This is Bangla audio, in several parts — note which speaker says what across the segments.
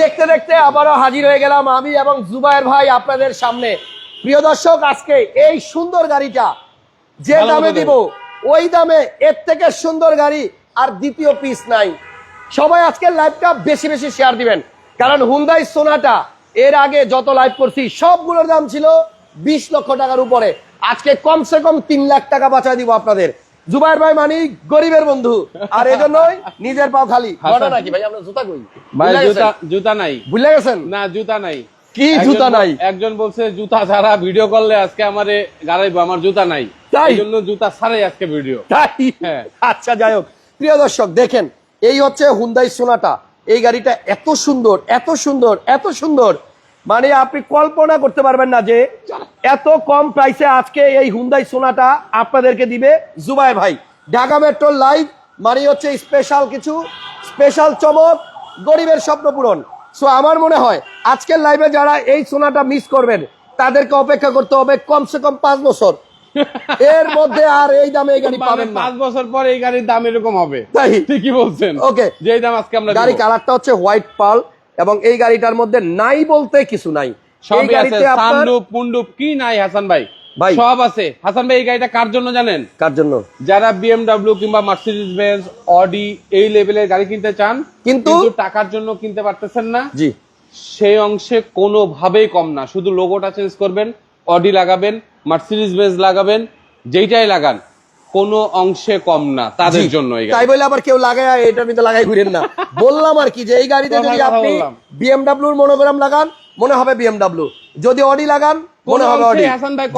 Speaker 1: দেখতে দেখতে আবারও হাজির হয়ে গেলাম আমি এবং জুবায়ের ভাই আপনাদের সামনে। প্রিয় দর্শক আজকে এই সুন্দর গাড়িটা যে দামে দিব ওই দামে এর থেকে সুন্দর গাড়ি আর দ্বিতীয় পিস নাই। সবাই আজকে লাইভটা বেশি বেশি শেয়ার দিবেন। কারণ হুন্দাই সোনাটা এর আগে যত লাইভ করছি সবগুলোর দাম ছিল বিশ লক্ষ টাকার উপরে। আজকে কমসে কম তিন লাখ টাকা বাঁচায় দিব আপনাদের। জুবাইর ভাই মানি গরিবের বন্ধু। আর এজন্যই নিজের পাও খালি। ঘটনা নাকি? ভাই আমরা জুতা কই?
Speaker 2: ভাই জুতা জুতা নাই।
Speaker 1: ভুলে গেছেন?
Speaker 2: না জুতা নাই।
Speaker 1: কি
Speaker 2: একজন
Speaker 1: জুতা নাই?
Speaker 2: একজন বলছে জুতা ছাড়া ভিডিও করলে আজকে আমারে গাড়াইবো আমার জুতা নাই।
Speaker 1: তাই?
Speaker 2: জন্য জুতা ছাড়াই আজকে ভিডিও
Speaker 1: তাই?
Speaker 2: হ্যাঁ।
Speaker 1: আচ্ছা যাই হোক। প্রিয় দর্শক দেখেন এই হচ্ছে হুন্দাই সোনাটা এই গাড়িটা এত সুন্দর এত সুন্দর এত সুন্দর। মানে আপনি কল্পনা করতে পারবেন না যে এত কম প্রাইসে আজকে এই হুন্দাই সোনাটা আপনাদেরকে দিবে। জুবাই ভাই ঢাকা মেট্রো লাইভ মানে হচ্ছে স্পেশাল কিছু স্পেশাল চমক গরিবের স্বপ্ন পূরণ। সো আমার মনে হয় আজকের লাইভে যারা এই সোনাটা মিস করবেন তাদেরকে অপেক্ষা করতে হবে কমসে কম পাঁচ বছর। এর মধ্যে আর এই দামে এই গাড়ি পাবেন না।
Speaker 2: পাঁচ বছর পর এই গাড়ির দাম এরকম হবে।
Speaker 1: তাই?
Speaker 2: ঠিকই বলছেন।
Speaker 1: ওকে
Speaker 2: যে দাম আজকে আমরা
Speaker 1: গাড়ি কালারটা হচ্ছে হোয়াইট পাল এবং এই গাড়িটার মধ্যে নাই বলতে কিছু নাই।
Speaker 2: সবই আছে। সানরূপ কি নাই হাসান ভাই?
Speaker 1: ভাই।
Speaker 2: সব আছে। হাসান ভাই এই গাড়িটা কার জন্য জানেন?
Speaker 1: কার জন্য?
Speaker 2: যারা বিএমডব্লিউ কিংবা মার্সিডিজ বেঞ্জ অডি এই লেভেলের গাড়ি কিনতে চান
Speaker 1: কিন্তু-
Speaker 2: টাকার জন্য কিনতে পারতেছেন না।
Speaker 1: জি।
Speaker 2: সেই অংশে কোনোভাবেই কম না। শুধু লোগোটা চেঞ্জ করবেন অডি লাগাবেন মার্সিডিজ বেঞ্জ লাগাবেন যেইটাই লাগান। কোনো অংশে কম না তাদের জন্য
Speaker 1: তাই বলে আবার কেউ লাগায় এটা কিন্তু লাগাই ঘুরেন না। বললাম আর কি যে এই গাড়িতে যদি আপনি। বিএমডাব্লিউর মনোগ্রাম লাগান মনে হবে বিএমডাব্লিউ। যদি অডি লাগান মনে হবে অডি।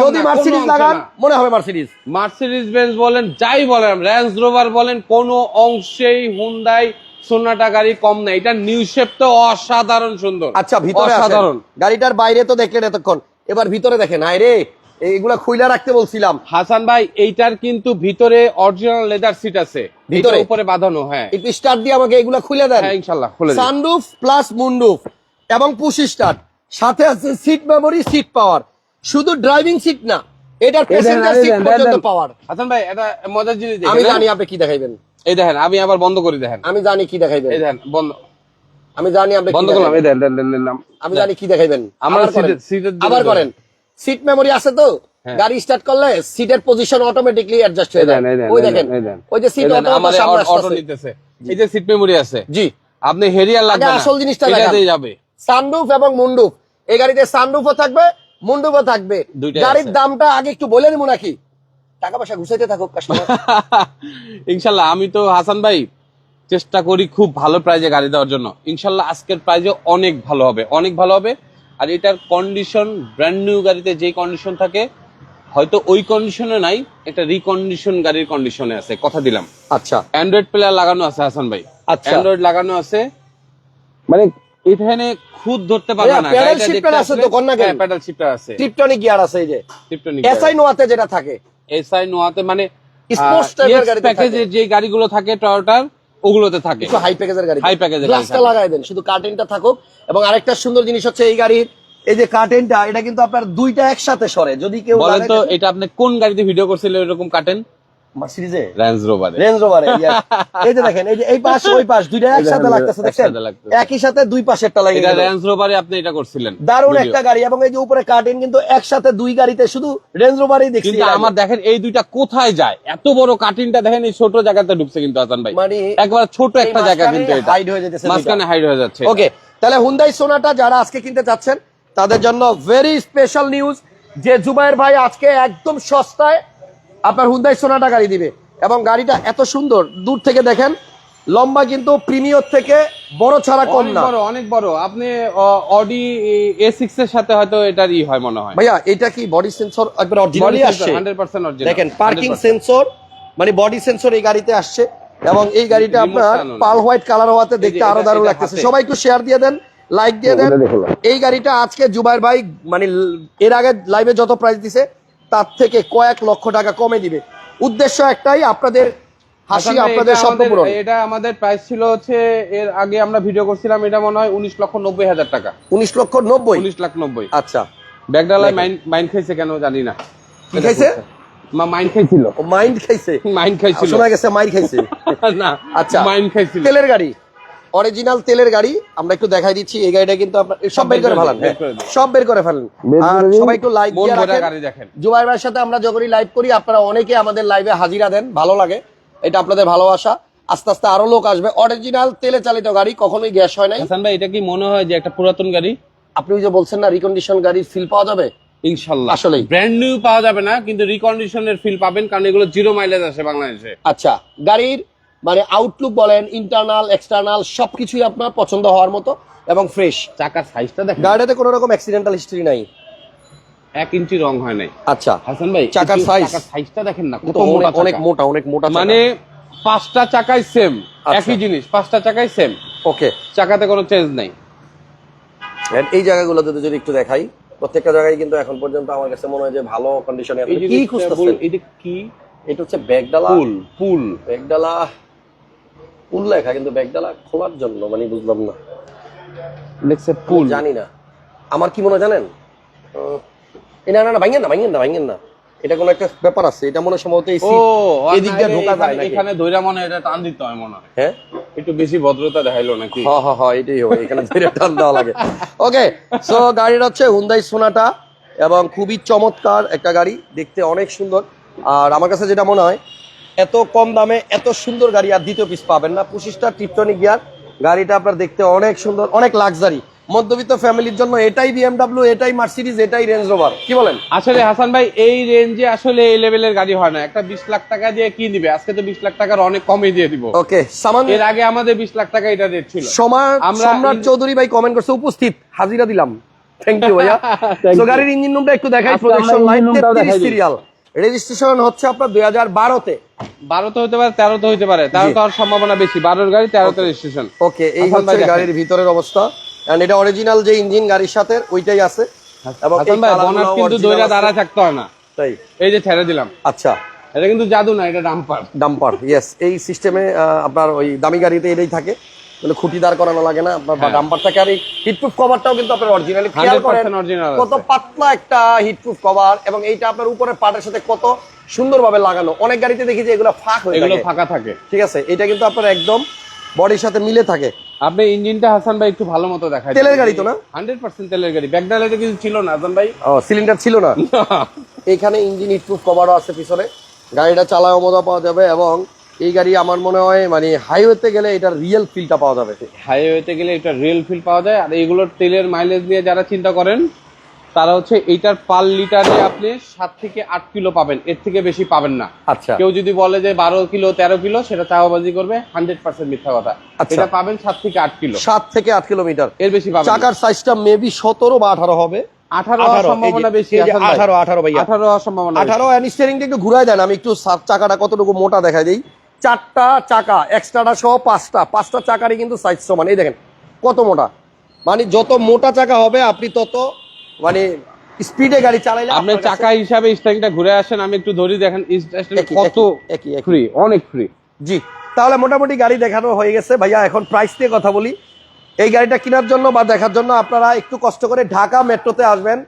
Speaker 1: যদি মার্সিডিজ লাগান মনে হবে মার্সিডিজ।
Speaker 2: মার্সিডিজ বেঞ্জ বলেন যাই বলেন র্যান্স রোভার বলেন কোনো অংশেই হুন্দাই সোনাটা গাড়ি কম না। এটা নিউ শেপ তো অসাধারণ সুন্দর।
Speaker 1: আচ্ছা ভিতরে।
Speaker 2: অসাধারণ।
Speaker 1: গাড়িটার বাইরে তো দেখলেন এতক্ষণ। এবার ভিতরে দেখেন আয় রে। এইগুলা খুইলা রাখতে বলছিলাম
Speaker 2: হাসান ভাই এইটার কিন্তু ভিতরে অরিজিনাল লেদার সিট আছে
Speaker 1: ভিতরে?
Speaker 2: উপরে বাঁধানো হ্যাঁ
Speaker 1: একটু স্টার্ট দিয়ে আমাকে এগুলা খুলে দেন
Speaker 2: হ্যাঁ ইনশাল্লাহ খুলে দিন।
Speaker 1: সানরুফ প্লাস মুন্ডুফ এবং পুশ স্টার্ট সাথে আছে সিট মেমোরি সিট পাওয়ার শুধু ড্রাইভিং সিট না এটার প্যাসেঞ্জার সিট পর্যন্ত পাওয়ার
Speaker 2: হাসান ভাই এটা মজার জিনিস
Speaker 1: আমি জানি
Speaker 2: হ্যাঁ?
Speaker 1: আপনি কি দেখাইবেন
Speaker 2: এই দেখেন আমি আবার বন্ধ করি দেখেন
Speaker 1: আমি জানি কি দেখাইবেন
Speaker 2: এই দেখেন বন্ধ
Speaker 1: আমি জানি আপনি
Speaker 2: বন্ধ করলাম এই দেন দেন দেন দেন
Speaker 1: আমি জানি কি দেখাইবেন
Speaker 2: আমার সিটের
Speaker 1: আবার করেন সিট মেমোরি আছে তো?
Speaker 2: হ্যাঁ।
Speaker 1: গাড়ি স্টার্ট করলে সিটের পজিশন অটোমেটিকলি অ্যাডজাস্ট হয়ে যায়। ওই দেখেন। ওই যে সিট অটো সামনে
Speaker 2: অটো নিতেছে। এই যে সিট মেমোরি আছে।
Speaker 1: জি।
Speaker 2: আপনি হেরিয়ার লাগবে না।
Speaker 1: আসল জিনিসটা।
Speaker 2: এটাতেই যাবে।
Speaker 1: সানরুফ এবং মুন্ডুফ এই গাড়িতে সানরুফও থাকবে মুন্ডুফও থাকবে। গাড়ির দামটা আগে একটু বলে নিবো নাকি? টাকা পয়সা ঘুষাইতে থাকুক কাস্টমার
Speaker 2: ইনশাল্লাহ আমি তো হাসান ভাই চেষ্টা করি খুব ভালো প্রাইজে গাড়ি দেওয়ার জন্য। ইনশাল্লাহ আজকের প্রাইজে অনেক ভালো হবে। অনেক ভালো হবে। আর এটার কন্ডিশন ব্র্যান্ড নিউ গাড়িতে যে কন্ডিশন থাকে হয়তো ওই কন্ডিশনে নাই এটা রিকন্ডিশন গাড়ির কন্ডিশনে আছে কথা দিলাম।
Speaker 1: আচ্ছা।
Speaker 2: অ্যান্ড্রয়েড প্লেয়ার লাগানো আছে হাসান ভাই।
Speaker 1: আচ্ছা।
Speaker 2: অ্যান্ড্রয়েড লাগানো আছে মানে এখানে খুদ ধরতে পারবে না
Speaker 1: shifter
Speaker 2: দেখতে
Speaker 1: আছে তো, কোন না?
Speaker 2: হ্যাঁ, pedal আছে।
Speaker 1: টিপটনিক গিয়ার আছে এই যে।
Speaker 2: টিপটনিক
Speaker 1: এসআই নোয়াতে যেটা থাকে।
Speaker 2: এসআই নোয়াতে মানে
Speaker 1: type এর গাড়িতে
Speaker 2: প্যাকেজের যে গাড়িগুলো থাকে টয়োটার ওগুলোতে থাকে।
Speaker 1: কিছু হাই প্যাকেজের গাড়ি।
Speaker 2: হাই প্যাকেজের
Speaker 1: গ্লাসটা। লাগাই দেন শুধু কার্টেনটা থাকুক। এবং আরেকটা সুন্দর জিনিস হচ্ছে এই গাড়ির এই যে কার্টেনটা এটা কিন্তু আপনার দুইটা একসাথে সরে। যদি কেউ
Speaker 2: বলেন তো এটা আপনি কোন গাড়িতে ভিডিও করছিলেন এরকম কাটেন
Speaker 1: মার্সিডিজে
Speaker 2: রেঞ্জ রোভারে
Speaker 1: রেঞ্জ রোভারে এই যে দেখেন এই যে এই পাশ ওই পাশ দুইটা একসাথে লাগতেছে দেখছেন? একই সাথে দুই পাশেরটা লাগে
Speaker 2: এটা রেঞ্জ রোভারে আপনি এটা করছিলেন
Speaker 1: দারুণ একটা গাড়ি এবং এই যে উপরে কার্টেন কিন্তু একসাথে দুই গাড়িতে শুধু রেঞ্জ রোভারই দেখছি।
Speaker 2: কিন্তু আমার দেখেন এই দুইটা কোথায় যায়? এত বড় কাটিংটা দেখেন এই ছোট জায়গাতে ঢুকছে কিন্তু হাসান ভাই।
Speaker 1: মানে
Speaker 2: একবার ছোট একটা জায়গা কিন্তু এটা।
Speaker 1: hide হয়ে যেতেছে
Speaker 2: মাঝখানে হাইড হয়ে যাচ্ছে।
Speaker 1: ওকে তাহলে হুন্দাই সোনাটা যারা আজকে কিনতে চাচ্ছেন তাদের জন্য ভেরি স্পেশাল নিউজ যে জুবাইর ভাই আজকে একদম সস্তায় আপনার হুন্দাই সোনাটা গাড়ি দিবে। এবং গাড়িটা এত সুন্দর দূর থেকে দেখেন লম্বা কিন্তু প্রিমিয়র থেকে বড় ছাড়া কম না।
Speaker 2: বড় অনেক বড়। আপনি অডি এ সিক্স এর সাথে হয়তো এটার ই হয় মনে হয়।
Speaker 1: ভাইয়া এটা কি বডি সেন্সর একবার অরিজিনালি আসছে।
Speaker 2: হান্ড্রেড পার্সেন্ট
Speaker 1: দেখেন পার্কিং সেন্সর মানে বডি সেন্সর এই গাড়িতে আসছে। এবং এই গাড়িটা আপনার পাল হোয়াইট কালার হওয়াতে দেখতে
Speaker 2: আরও
Speaker 1: দারুণ লাগতেছে। সবাই একটু শেয়ার দিয়ে দেন লাইক দিয়ে দেন। এই গাড়িটা আজকে জুবাইর ভাই মানে এর আগে লাইভে যত প্রাইস দিছে তার থেকে কয়েক লক্ষ টাকা কমে দিবে। উদ্দেশ্য একটাই আপনাদের হাসি আপনাদের স্বপ্ন পূরণ।
Speaker 2: এটা আমাদের প্রাইস ছিল হচ্ছে এর আগে আমরা ভিডিও করছিলাম এটা মনে হয় উনিশ লক্ষ নব্বই হাজার টাকা।
Speaker 1: উনিশ লক্ষ নব্বই?
Speaker 2: উনিশ লাখ নব্বই।
Speaker 1: আচ্ছা।
Speaker 2: ব্যাগডালায় মাইন মাইন খাইছে কেন জানি না।
Speaker 1: কি খাইছে?
Speaker 2: মা মাইন খাইছিল।
Speaker 1: মাইন্ড খাইছে?
Speaker 2: মাইন খাইছিল।
Speaker 1: শোনা গেছে মাইর খাইছে।
Speaker 2: না
Speaker 1: আচ্ছা।
Speaker 2: মাইন খাইছিল।
Speaker 1: তেলের গাড়ি? অরিজিনাল তেলের গাড়ি আমরা একটু দেখাই দিচ্ছি এই গাড়িটা কিন্তু আপনার সব বের করে ফেলান
Speaker 2: দিন।
Speaker 1: সব বের করে ফেলেন। আর সবাই একটু লাইক
Speaker 2: মন
Speaker 1: দিয়ে রাখেন। জুবাইর ভাইয়ের সাথে আমরা যখনই লাইভ করি আপনারা অনেকে আমাদের লাইভে হাজিরা দেন ভালো লাগে। এটা আপনাদের ভালোবাসা। আস্তে আস্তে আরও লোক আসবে। অরিজিনাল তেলে চালিত গাড়ি কখনোই গ্যাস হয় নাই।
Speaker 2: হাসান ভাই এটা কি মনে হয় যে একটা পুরাতন গাড়ি?
Speaker 1: আপনি যে বলছেন না রিকন্ডিশন গাড়ির ফিল পাওয়া যাবে?
Speaker 2: ইনশাল্লাহ।
Speaker 1: আসলে
Speaker 2: ব্র্যান্ড নিউ পাওয়া যাবে না কিন্তু রিকন্ডিশনের ফিল পাবেন কারণ এগুলো জিরো মাইলেজ আসে বাংলাদেশে।
Speaker 1: আচ্ছা গাড়ির মানে আউটলুক বলেন ইন্টারনাল এক্সটার্নাল সবকিছুই আপনার পছন্দ হওয়ার মতো এবং ফ্রেশ
Speaker 2: চাকার সাইজটা দেখেন।
Speaker 1: গাড়িটাতে কোনো রকম অ্যাক্সিডেন্টাল হিস্ট্রি নাই।
Speaker 2: এক ইঞ্চি রং হয় নাই।
Speaker 1: আচ্ছা।
Speaker 2: হাসান ভাই
Speaker 1: চাকার?
Speaker 2: চাকার সাইজটা দেখেন না কত মোটা
Speaker 1: অনেক- মোটা অনেক মোটা
Speaker 2: মানে পাঁচটা চাকাই সেম
Speaker 1: আচ্ছা।
Speaker 2: একই জিনিস পাঁচটা চাকাই সেম
Speaker 1: ওকে
Speaker 2: চাকাতে কোনো চেঞ্জ নাই।
Speaker 1: এই জায়গাগুলোতে যদি একটু দেখাই প্রত্যেকটা জায়গায় কিন্তু এখন পর্যন্ত আমার কাছে মনে হয় যে ভালো কন্ডিশনে কি খুঁজতেছেন?
Speaker 2: এটা কি?
Speaker 1: এটা হচ্ছে ব্যাগডালা।
Speaker 2: পুল পুল।
Speaker 1: ব্যাগডালা পুল লেখা কিন্তু ব্যাগডালা খোলার জন্য মানে বুঝলাম না।
Speaker 2: লেখছে পুল
Speaker 1: জানি না। আমার কি মনে জানেন? উম, না না না ভাঙেন না ভাঙেন না ভাঙেন না। এটা কোনো একটা ব্যাপার আছে এটা মনে সম্ভবত এই এদিক দিয়ে ঢোকা যায় নাকি?
Speaker 2: এখানে ধৈরা মনে এটা টান দিতে হয় মনে হয়।
Speaker 1: হ্যাঁ?
Speaker 2: একটু বেশি ভদ্রতা দেখাইলো নাকি?
Speaker 1: হ্যাঁ হ্যাঁ হ্যাঁ এটাই হবে এখানে ধরে টান দেওয়া লাগে। ওকে সো গাড়িটা হচ্ছে হুন্দাই সোনাটা এবং খুবই চমৎকার একটা গাড়ি দেখতে অনেক সুন্দর। আর আমার কাছে যেটা মনে হয় এত কম দামে এত সুন্দর গাড়ি আর দ্বিতীয় পিস পাবেন না। পঁচিশটা টিপটনিক গিয়ার গাড়িটা আপনার দেখতে অনেক সুন্দর অনেক লাক্সারি মধ্যবিত্ত ফ্যামিলির জন্য এটাই বিএমডাব্লিউ এটাই মার্সিডিজ এটাই রেঞ্জ রোভার কি বলেন?
Speaker 2: আসলে হাসান ভাই এই রেঞ্জে আসলে এই লেভেলের গাড়ি হয় না। একটা বিশ লাখ টাকা দিয়ে কি দিবে আজকে তো বিশ লাখ টাকার অনেক কমে দিয়ে দিব।
Speaker 1: ওকে সামান্য
Speaker 2: এর আগে আমাদের বিশ লাখ টাকা এটা রেট ছিল। আমরা
Speaker 1: সম্রাট চৌধুরী ভাই কমেন্ট করছে উপস্থিত হাজিরা দিলাম। থ্যাংক ইউ ভাইয়া। তো গাড়ির ইঞ্জিন রুমটা একটু দেখাই প্রজেকশন
Speaker 3: দেখাই
Speaker 1: সিরিয়াল রেজিস্ট্রেশন হচ্ছে আপনার দুই হাজার বারোতে।
Speaker 2: বারোতে হতে পারে তেরোতে হতে পারে। তেরো তো সম্ভাবনা বেশি। বারোর গাড়ি তেরোতে রেজিস্ট্রেশন।
Speaker 1: ওকে এই হচ্ছে গাড়ির ভিতরের অবস্থা। এন্ড এটা অরিজিনাল যে ইঞ্জিন গাড়ির সাথে ওইটাই আছে। এবং
Speaker 2: কিন্তু
Speaker 1: original
Speaker 2: দইরা দাঁড়া থাকতে হয় না।
Speaker 1: তাই।
Speaker 2: এই যে ছেড়ে দিলাম।
Speaker 1: আচ্ছা।
Speaker 2: এটা কিন্তু জাদু না এটা ডাম্পার।
Speaker 1: ডাম্পার ইয়েস এই সিস্টেমে আপনার ওই দামি গাড়িতে এটাই থাকে। মানে খুঁটি দাঁড় করানো লাগে না আপনার
Speaker 2: হ্যাঁ।
Speaker 1: ডাম্পার থাকে আর হিটপ্রুফ কভারটাও কিন্তু আপনার অরিজিনালি খেয়াল করেন কত। পাতলা একটা হিটপ্রুফ কভার এবং এইটা আপনার উপরের পাটের সাথে কত সুন্দরভাবে লাগানো। অনেক গাড়িতে দেখি যে এগুলো ফাঁক হয়ে
Speaker 2: এগুলো ফাঁকা থাকে।
Speaker 1: ঠিক আছে এটা কিন্তু আপনার একদম বডির সাথে মিলে থাকে।
Speaker 2: আপনি ইঞ্জিনটা হাসান ভাই একটু ভালো মতো দেখায়
Speaker 1: তেলের গাড়ি তো না?
Speaker 2: হান্ড্রেড পার্সেন্ট তেলের গাড়ি। ব্যাকডালাইটে কিছু ছিল না হাসান ভাই?
Speaker 1: ও সিলিন্ডার ছিল না? এখানে ইঞ্জিন হিটপ্রুফ কভারও আছে পিছনে। গাড়িটা চালায় মজা পাওয়া যাবে এবং এই গাড়ি আমার মনে হয় মানে হাইওয়েতে গেলে এটার রিয়েল ফিলটা পাওয়া যাবে।
Speaker 2: হাইওয়েতে গেলে এটা রিয়েল ফিল পাওয়া যায়। আর এইগুলোর তেলের মাইলেজ নিয়ে যারা চিন্তা করেন তারা হচ্ছে এইটার পার লিটারে আপনি সাত থেকে আট কিলো পাবেন। এর থেকে বেশি পাবেন না।
Speaker 1: আচ্ছা।
Speaker 2: কেউ যদি বলে যে বারো কিলো তেরো কিলো সেটা চাওয়াবাজি করবে হান্ড্রেড পার্সেন্ট মিথ্যা কথা।
Speaker 1: আচ্ছা।
Speaker 2: এটা পাবেন সাত থেকে আট কিলো।
Speaker 1: সাত থেকে আট কিলোমিটার।
Speaker 2: এর বেশি পাবেন
Speaker 1: চাকার সাইজটা মেবি সতেরো বা আঠারো হবে।
Speaker 2: আঠারো হওয়ার
Speaker 1: 18,
Speaker 2: সম্ভাবনা বেশি
Speaker 1: যে
Speaker 2: হাসান ভাই।
Speaker 1: 18, 18 ভাইয়া।
Speaker 2: আঠারো সম্ভাবনা
Speaker 1: আঠারো স্টিয়ারিংটা একটু ঘুরাই দেন। আমি একটু চাকাটা কতটুকু মোটা দেখাই দিই। চারটা চাকা এক্সট্রাটা সহ পাঁচটা। পাঁচটা চাকারই কিন্তু সাইজ সমান। এই দেখেন কত মোটা? মানে যত মোটা চাকা হবে আপনি তত মানে স্পিডে গাড়ি চালাইলে
Speaker 2: আপনি চাকা হিসাবে স্ট্যান্ডটা ঘুরে আসেন আমি একটু ধরি দেখেন কত। ফ্রি অনেক ফ্রি
Speaker 1: জি তাহলে মোটামুটি গাড়ি দেখানো হয়ে গেছে। ভাইয়া এখন প্রাইস নিয়ে কথা বলি। এই গাড়িটা কেনার জন্য বা দেখার জন্য আপনারা একটু কষ্ট করে ঢাকা মেট্রোতে আসবেন।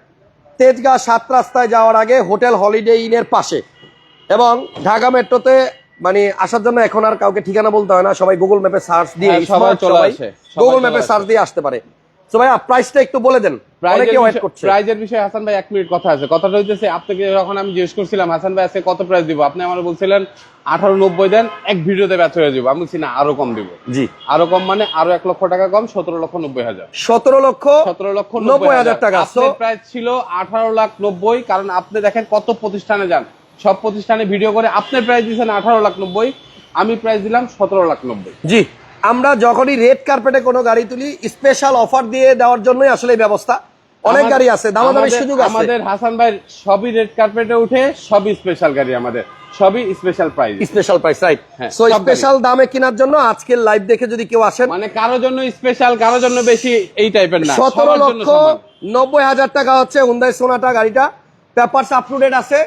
Speaker 1: তেজগাঁ সাত রাস্তায় যাওয়ার আগে হোটেল হলিডে ইনের পাশে। এবং ঢাকা মেট্রোতে মানে আসার জন্য এখন আর কাউকে ঠিকানা বলতে হয় না। সবাই গুগল ম্যাপে সার্চ দিয়ে
Speaker 2: হ্যাঁ, সবাই
Speaker 1: গুগল ম্যাপে সার্চ দিয়ে আসতে পারে। তো ভাইয়া প্রাইসটা একটু বলে দেন। অনেকে ওয়েট করছে।
Speaker 2: প্রাইজের বিষয়ে হাসান ভাই এক মিনিট কথা আছে। কথাটা হইতেছে আপনাকে যখন আমি জিজ্ঞেস করছিলাম হাসান ভাই আজকে কত প্রাইস দিব? আপনি আমার বলছিলেন আঠারো নব্বই দেন এক ভিডিওতে ব্যর্থ হয়ে যাব। আমি বলছি না আরও কম দিব।
Speaker 1: জি।
Speaker 2: আরও কম মানে আরও এক লক্ষ টাকা কম সতেরো লক্ষ নব্বই হাজার।
Speaker 1: সতেরো লক্ষ
Speaker 2: সতেরো লক্ষ
Speaker 1: নব্বই হাজার টাকা।
Speaker 2: প্রাইস ছিল আঠারো লাখ নব্বই কারণ আপনি দেখেন কত প্রতিষ্ঠানে যান। সব প্রতিষ্ঠানে ভিডিও করে। আপনার প্রাইস দিয়েছেন আঠারো লাখ নব্বই আমি প্রাইস দিলাম সতেরো লাখ নব্বই।
Speaker 1: জি আমরা যখনই রেড কার্পেটে কোনো গাড়ি তুলি স্পেশাল অফার দিয়ে দেওয়ার জন্যই আসলে ব্যবস্থা। অনেক গাড়ি আছে
Speaker 2: আমাদের-
Speaker 1: সুযোগ আছে।
Speaker 2: আমাদের হাসান ভাই সবই রেড কার্পেটে উঠে সবই স্পেশাল গাড়ি আমাদের। সবই special price
Speaker 1: special price right so special দামে কেনার জন্য আজকের লাইভ দেখে যদি কেউ আসেন
Speaker 2: মানে কারও জন্য স্পেশাল কারও জন্য বেশি এই টাইপের না।
Speaker 1: সতেরো
Speaker 2: সবার জন্য
Speaker 1: লক্ষ
Speaker 2: সমান।
Speaker 1: নব্বই হাজার টাকা হচ্ছে হুন্দাই সোনাটা গাড়িটা। পেপারস আপলোডেড আছে।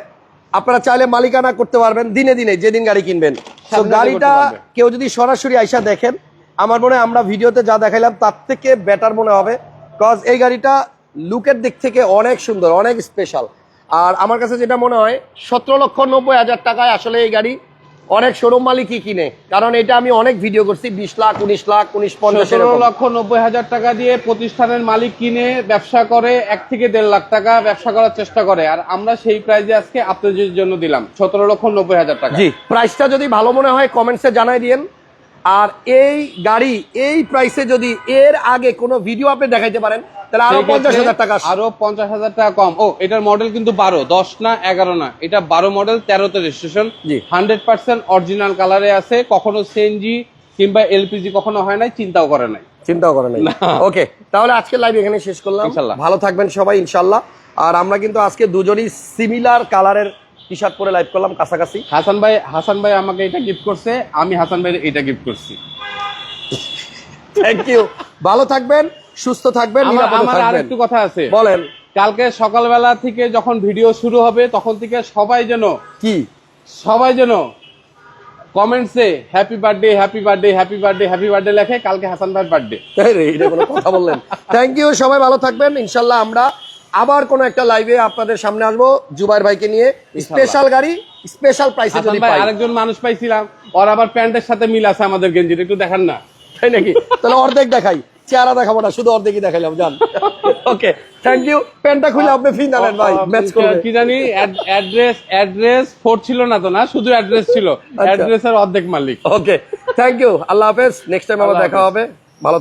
Speaker 1: আপনারা চাইলে মালিকানা করতে পারবেন দিনে দিনে যেদিন গাড়ি কিনবেন। তো গাড়িটা কেউ যদি সরাসরি আইসা দেখেন আমার মনে হয় আমরা ভিডিওতে যা দেখাইলাম তার থেকে বেটার মনে হবে। কজ এই গাড়িটা লুকের দিক থেকে অনেক সুন্দর অনেক স্পেশাল আর আমার কাছে যেটা মনে হয় সতেরো লক্ষ নব্বই হাজার টাকায় আসলে এই গাড়ি অনেক শোরুম মালিকই কিনে। কারণ এটা আমি অনেক ভিডিও করছি বিশ লাখ উনিশ লাখ উনিশ পঞ্চাশ
Speaker 2: লক্ষ নব্বই হাজার টাকা দিয়ে প্রতিষ্ঠানের মালিক কিনে ব্যবসা করে এক থেকে দেড় লাখ টাকা ব্যবসা করার চেষ্টা করে। আর আমরা সেই প্রাইজে আজকে আপনাদের জন্য দিলাম সতেরো লক্ষ নব্বই হাজার টাকা।
Speaker 1: জি প্রাইসটা যদি ভালো মনে হয় কমেন্টসে জানাই দিয়েন। আর এই গাড়ি এই প্রাইসে যদি এর আগে কোনো ভিডিও আপনি দেখাইতে পারেন তাহলে
Speaker 2: আরও
Speaker 1: পঞ্চাশ হাজার টাকা
Speaker 2: আরও পঞ্চাশ হাজার টাকা কম। ও এটার মডেল কিন্তু বারো দশ না এগারো না? এটা বারো মডেল তেরোতে রেজিস্ট্রেশন
Speaker 1: জি।
Speaker 2: হান্ড্রেড পার্সেন্ট অরিজিনাল কালারে আছে কখনো সিএনজি কিংবা এলপিজি কখনো হয় নাই চিন্তাও করে নাই।
Speaker 1: চিন্তাও করে নাই। ওকে তাহলে আজকে লাইভ এখানে শেষ করলাম। ভালো থাকবেন সবাই ইনশাল্লাহ। আর আমরা কিন্তু আজকে দুজনই সিমিলার কালারের টি শার্ট পরে লাইভ করলাম কাছাকাছি।
Speaker 2: হাসান ভাই হাসান ভাই আমাকে এটা গিফট করছে আমি হাসান ভাই এটা গিফট করছি।
Speaker 1: থ্যাংক ইউ ভালো থাকবেন। সুস্থ থাকবেন
Speaker 2: আমার
Speaker 1: থাকবেন।
Speaker 2: আরেকটু কথা আছে।
Speaker 1: বলেন।
Speaker 2: কালকে সকালবেলা থেকে যখন ভিডিও শুরু হবে তখন থেকে সবাই যেন
Speaker 1: কি?
Speaker 2: সবাই যেন কমেন্টসে happy birthday happy birthday happy birthday happy birthday লেখে কালকে হাসান ভাইয়ের বার্থডে
Speaker 1: এটা কোনো কথা বললেন। থ্যাংক ইউ সবাই ভালো থাকবেন। ইনশাল্লাহ আমরা আবার কোন একটা লাইভে আপনাদের সামনে আসব জুবাইর ভাইকে নিয়ে। স্পেশাল গাড়ি স্পেশাল প্রাইসে যদি পাই।
Speaker 2: আরেকজন মানুষ পাইছিলাম। ওর আবার প্যান্টের সাথে মিল আছে আমাদের গেঞ্জির একটু দেখান না।
Speaker 1: তাই নাকি? তাহলে অর্ধেক দেখাই। চেহারা দেখাবো না শুধু অর্ধেকই দেখাইলাম জান। ওকে থ্যাংক ইউ প্যান্টটা খুলে আপনি ফি জানেন ভাই ম্যাচ করবে।
Speaker 2: কি জানি অ্যাড্রেস অ্যাড্রেস ফোর ছিল না তো না? শুধু অ্যাড্রেস ছিল।
Speaker 1: আচ্ছা।
Speaker 2: অ্যাড্রেসের অর্ধেক মালিক।
Speaker 1: ওকে থ্যাংক ইউ আল্লাহ হাফেজ। নেক্সট টাইম আবার দেখা হবে। ভালো